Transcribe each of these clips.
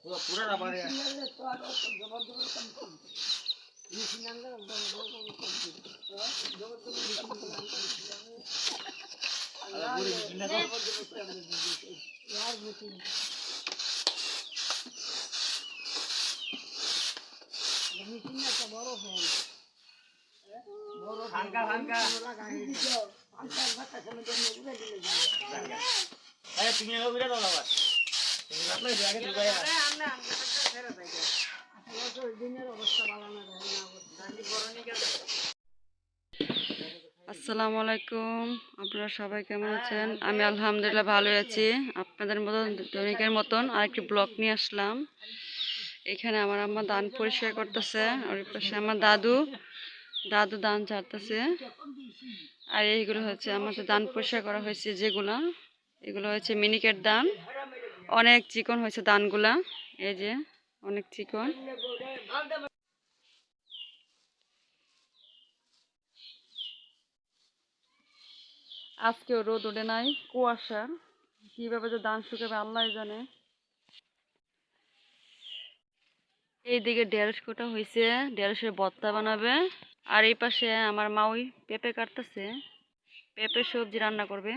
পুরো পুরো রাবার ফাঙ্কা ফাঙ্কা আরে আসসালামু আলাইকুম। আপনারা সবাই কেমন আছেন? আমি আলহামদুলিল্লাহ ভালো আছি। আপনাদের মতন, দৈনিকের মতন আরেকটি ব্লগ নিয়ে আসলাম। এখানে আমার আম্মা দান পরিষ্কার করতেছে ওর পাশে আমার দাদু। দাদু দান ছাড়তেছে আর এইগুলো হচ্ছে আমাদের দান পরিষ্কার করা হয়েছে যেগুলো, এগুলো হচ্ছে মিনিকেট দান অনেক চিকন হয়েছে দানগুলা এই যে অনেক চিকন। আজকেও রোদ ওঠে নাই, কুয়াশা। কীভাবে যে ধান শুকাবে আল্লাহ জানে। এইদিকে ঢেঁড়স কোটা হয়েছে ঢেঁড়সের ভর্তা বানাবে। আর এই পাশে আমার মাউই পেঁপে কাটতেছে। পেঁপে সবজি রান্না করবে।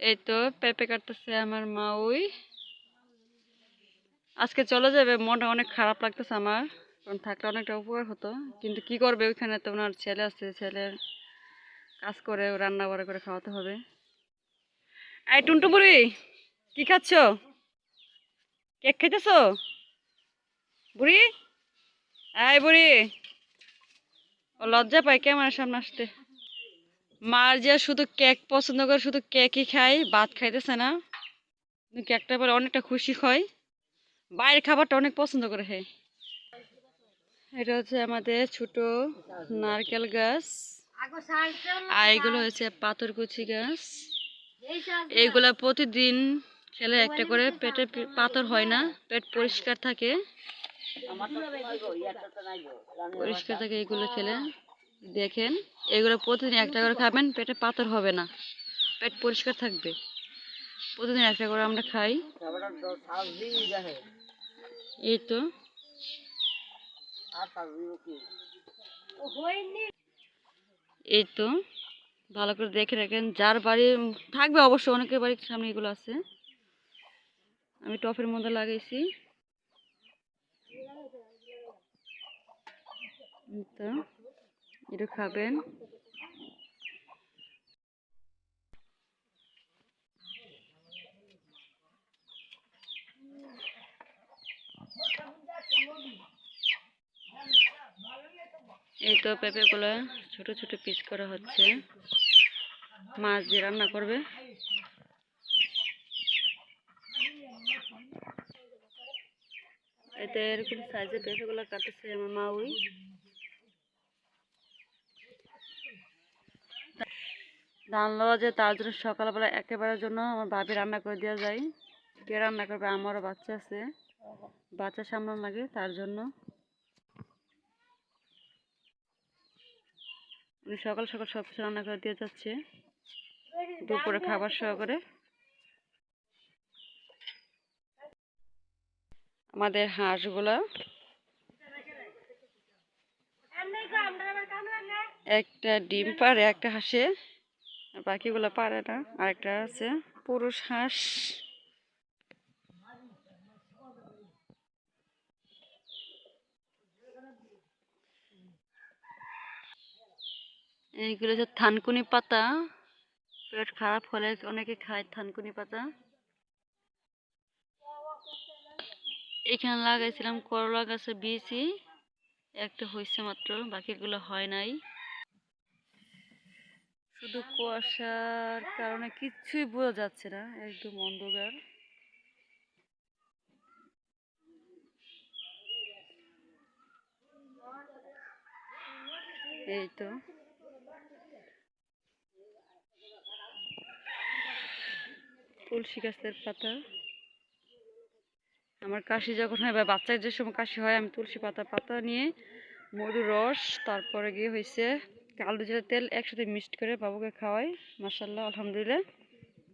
এই তো পেঁপে কাটতেছে আমার মাউই। আজকে চলে যাবে, মনটা অনেক খারাপ লাগতেছে আমার। কারণ থাকলে অনেকটা উপকার হতো। কিন্তু কি করবে, ওইখানে তো ওনার ছেলে আছে, ছেলের কাজ করে রান্না বাড়া করে খাওয়াতে হবে। এই টুনটু বুড়ি কি খাচ্ছ? কেক খাইতেছ? বুড়ি এই বুড়ি, ও লজ্জা পায় কেমন সামনে আসতে। মার যে শুধু কেক পছন্দ করে, শুধু কেকই খায়, ভাত খাইতেছে না। কেকটা পরে অনেকটা খুশি হয়। বাইরের খাবারটা অনেক পছন্দ করে হ্যাঁ এটা হচ্ছে আমাদের ছোট নারকেল গাছ। আর এগুলো হচ্ছে পাথরকুচি গাছ। এইগুলা প্রতিদিন খেলে একটা করে পেটে পাথর হয় না, পেট পরিষ্কার থাকে। পরিষ্কার থাকে এগুলো খেলে। দেখেন এগুলো প্রতিদিন একটা করে খাবেন পেটে পাথর হবে না। পেট পরিষ্কার থাকবে। প্রতিদিন একটা করে আমরা খাই। এই তো। এই তো। ভালো করে দেখে রাখেন। যার বাড়ি থাকবে অবশ্য অনেকের বাড়ির সামনে এগুলো আছে। আমি টপের মধ্যে লাগাইছি এই তো এটা খাবেন। এই তো পেঁপেগুলো ছোট ছোট পিস করা হচ্ছে। মাছ দিয়ে রান্না করবে। এতে এরকম সাইজের পেঁপেগুলো কাটেছে আমার মা ওই ধান যে তার জন্য সকালবেলা একেবারের জন্য আমার ভাবি রান্না করে দেওয়া যায়। কে রান্না করবে? আমারও বাচ্চা আছে। বাচ্চা সামলান লাগে তার জন্য। উনি সকাল সকাল সব কিছু রান্না করে দিয়ে যাচ্ছে। দুপুরে খাবার সহকারে। আমাদের হাঁসগুলা। একটা ডিম পারে একটা হাঁসে বাকিগুলো পারে না। আরেকটা আছে, পুরুষ হাঁস। এইগুলো হচ্ছে থানকুনি পাতা, পেট খারাপ হলে অনেকে খায় থানকুনি পাতা। এখানে লাগাইছিলাম করলা গাছের বীজই, একটা হয়েছে মাত্র, বাকিগুলো হয় নাই। শুধু কুয়াশার কারণে কিচ্ছুই বোঝা যাচ্ছে না, একদম অন্ধকার। এই তো। তুলসী গাছের পাতা। আমার কাশি যখন হয় বা বাচ্চার যে সময় কাশি হয়, আমি তুলসী পাতা পাতা নিয়ে মধুর রস, তারপরে গিয়ে হয়েছে কালো জিরা তেল একসাথে মিক্সড করে বাবুকে খাওয়াই। মাসাল্লাহ আলহামদুলিল্লাহ।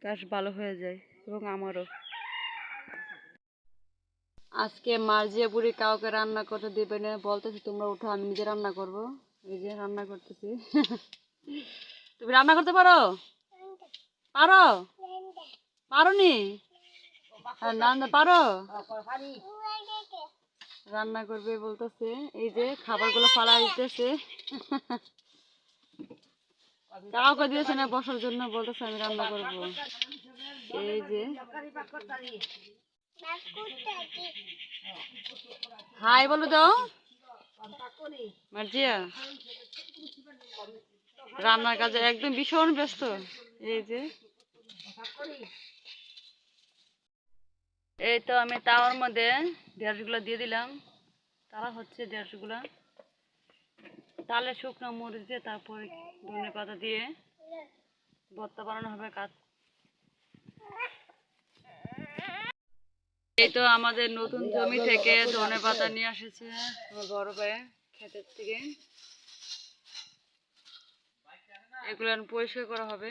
গাছ ভালো হয়ে যায় এবং আমারও। আজকে মার্জিয়া বুড়ি কাউকে রান্না করতে দেবে না, বলতেছি, তোমরা উঠো, আমি নিজে রান্না করব। এই যে রান্না করতেছি। তুমি রান্না করতে পারো? পারো? পারো নি আর পারো। রান্না করবে বলতেছে, এই যে খাবারগুলো ফালা দিতেছে। কাউকে দিয়েছে না বসার জন্য বলতেছে আমি রান্না করব। এই যে। হাই বলো তো। মার্জিয়া রান্নার কাজে একদম ভীষণ ব্যস্ত। এই যে। এই তো আমি তাওয়ার মধ্যে ঢেঁড়সগুলো দিয়ে দিলাম। তারা হচ্ছে ঢেঁড়সগুলো তালে শুকনো মরিচ দিয়ে তারপরে ধনে পাতা দিয়ে ভর্তা বানানো হবে কাজ। এই তো আমাদের নতুন জমি থেকে ধনে পাতা নিয়ে এসেছে আমার বড় ভাই ক্ষেতের থেকে। এগুলো পরিষ্কার করা হবে।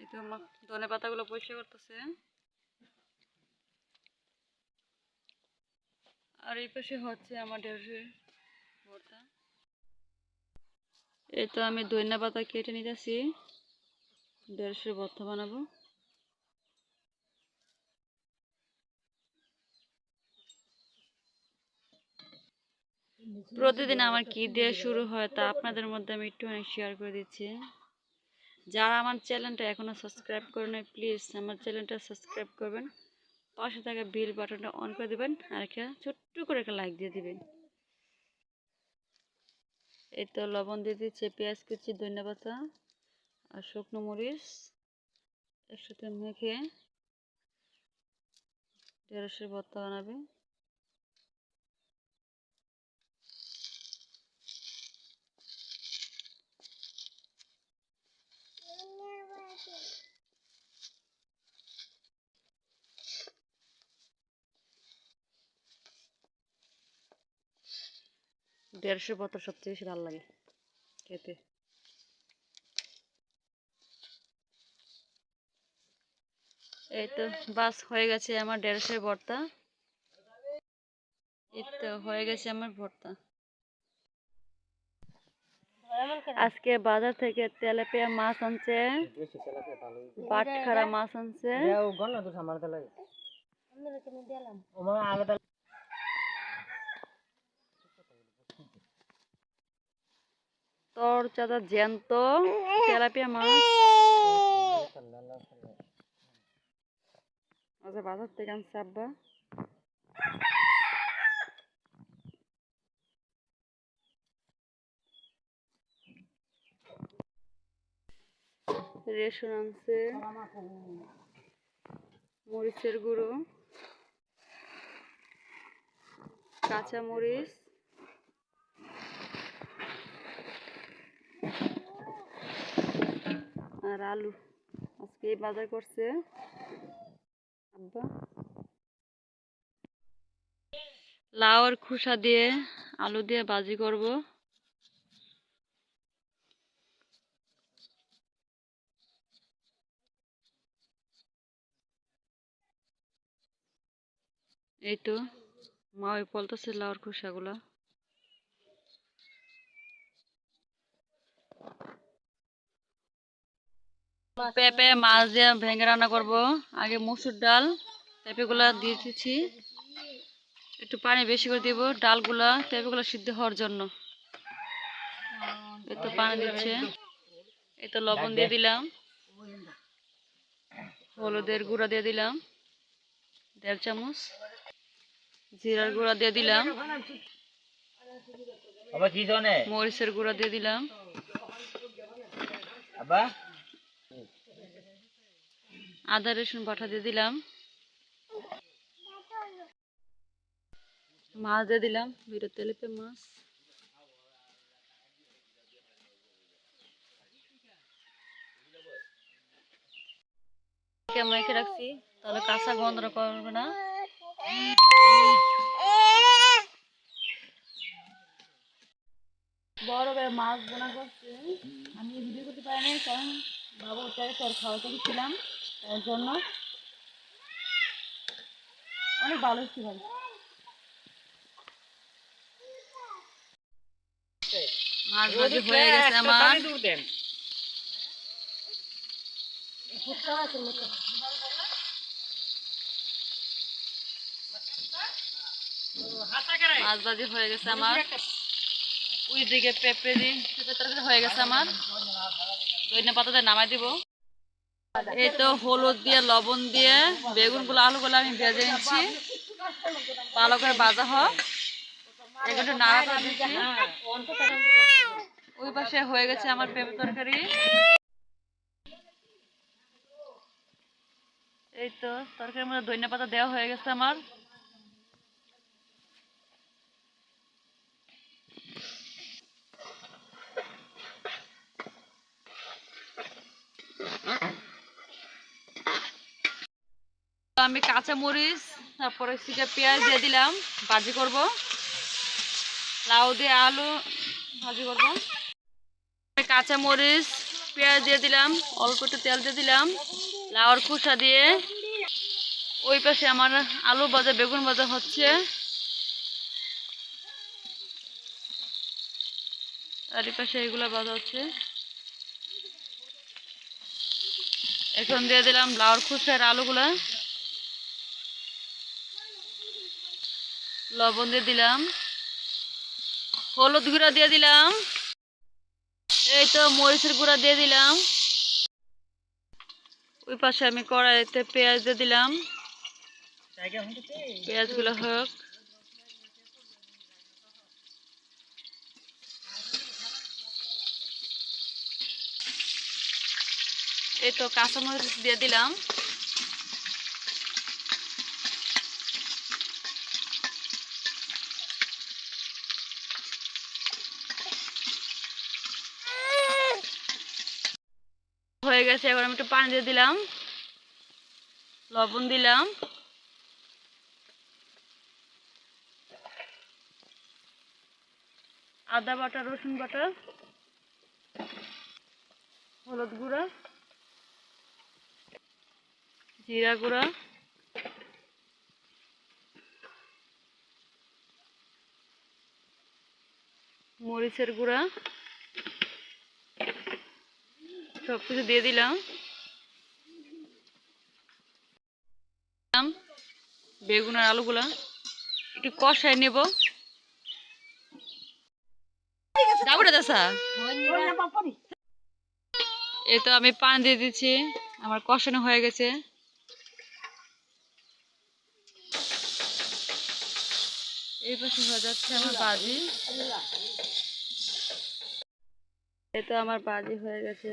এই তো আমার ধনে পাতাগুলো পরিষ্কার করতেছে। আর এই পাশে হচ্ছে আমার ভর্তা। এই তো আমি ধনিয়া পাতা কেটে নিতেছি। দেড়শো ভর্তা বানাবো। প্রতিদিন আমার কি দিয়ে শুরু হয় তা আপনাদের মধ্যে আমি একটুখানি শেয়ার করে দিচ্ছি। যারা আমার চ্যানেলটা এখনও সাবস্ক্রাইব করে নেয় প্লিজ আমার চ্যানেলটা সাবস্ক্রাইব করবেন। পাশে থাকা বিল বাটনটা অন করে দেবেন আর একটা ছোট্ট করে একটা লাইক দিয়ে দিবেন। এই তো লবণ দিয়ে দিচ্ছি, পেঁয়াজ কুচি ধনিয়া পাতা আর শুকনো মরিচ একসাথে মেখে ঢেঁড়সের ভর্তা বানাবে। দেড়শো ভর্তা সবচেয়ে বেশি ভালো লাগে খেতে। এই তো বাস হয়ে গেছে আমার দেড়শোর ভর্তা। এই তো হয়ে গেছে আমার ভর্তা। আজকে বাজার থেকে তেলাপিয়া মাছ আনছে বাটখারা মাছ আনছে। তোর চাদা জ্যান্ত তেলাপিয়া মাছ। আচ্ছা বাজার থেকে আনছে আব্বা। রেশন আনছে। মরিচের গুঁড়ো। কাঁচা মরিচ আর আলু। আজকে বাজার করছে। আব্বা। লাউর খোসা দিয়ে আলু দিয়ে ভাজি করব। এই তো, মা ওই বলতেছে লাউর খোসাগুলা। পেঁপে মাছ দিয়ে ভেঙে রান্না করব। আগে মসুর ডাল পেঁপেগুলা দিয়ে দিচ্ছি। একটু পানি বেশি করে দিব ডালগুলা পেঁপেগুলো সিদ্ধ হওয়ার জন্য। এই তো পানি দিচ্ছে। এই তো লবণ দিয়ে দিলাম। হলুদের গুঁড়া দিয়ে দিলাম। দেড় চামচ। জিরার গুঁড়া দিয়ে দিলাম। মরিচের গুঁড়া দিয়ে দিলাম। আবার? আদা, রসুন বাটা দিয়ে দিলাম। মাছ দিয়ে দিলাম দুটো তেলেপে মাছ। মেখে রাখছি, তাহলে কাঁচা গন্ধ করবে না। বড় মাছ বোনা করছে। আমি ভিডিও করতে পারিনি, কারণ বাবু ওটাকে খাওয়াতে গেছিলাম তার জন্য। অনেক ভালো হচ্ছে ভাই। মাছ ভাজি হয়ে গেছে আমার। দূর দেন। মাছ ভাজি হয়ে গেছে আমার। ওই দিকে পেঁপে পেঁপে তরকারি হয়ে গেছে আমার। ধনে পাতাতে নামাই দিব। এই তো হলুদ দিয়ে, লবণ দিয়ে, বেগুনগুলো, আলুগুলো আমি ভেজে নিচ্ছি। ভালো করে বাজা হোক। একটু নাড়া করে দিচ্ছি। ওই পাশে হয়ে গেছে আমার পেঁপে তরকারি। এই তো তরকারির মধ্যে ধন্যপাতা পাতা দেওয়া হয়ে গেছে আমার। আমি কাঁচা মরিচ, তারপরে সিটা পেঁয়াজ দিয়ে দিলাম, ভাজি করব। লাউ দিয়ে আলু ভাজি করব। আমি কাঁচা মরিচ, পেঁয়াজ দিয়ে দিলাম, অল্প একটু তেল দিয়ে দিলাম লাউর খোসা দিয়ে। ওই পাশে আমার আলু ভাজা, বেগুন ভাজা হচ্ছে। আর এই পাশে এগুলো ভাজা হচ্ছে। এখন দিয়ে দিলাম লাউর খোসার আলুগুলা। লবণ দিয়ে দিলাম। হলুদ গুঁড়া দিয়ে দিলাম। এই তো মরিচের গুঁড়া দিয়ে দিলাম। ওই পাশে আমি কড়াইতে পেঁয়াজ দিয়ে দিলাম। পেঁয়াজগুলো হোক। এই তো কাঁচামরিচ দিয়ে দিলাম। হয়ে গেছে, এবার আমি একটু পানি দিয়ে দিলাম। লবণ দিলাম। আদা বাটা, রসুন বাটা, হলুদ গুঁড়া, জিরা গুঁড়া, মরিচের গুঁড়া সব কিছু দিয়ে দিলাম। বেগুন আর আলুগুলা। একটু কষায় নেব। এই তো আমি পানি দিয়ে দিচ্ছি। আমার কষানো হয়ে গেছে। এই পাশে হয়ে যাচ্ছে আমার বাজি। এই তো আমার বাজি হয়ে গেছে।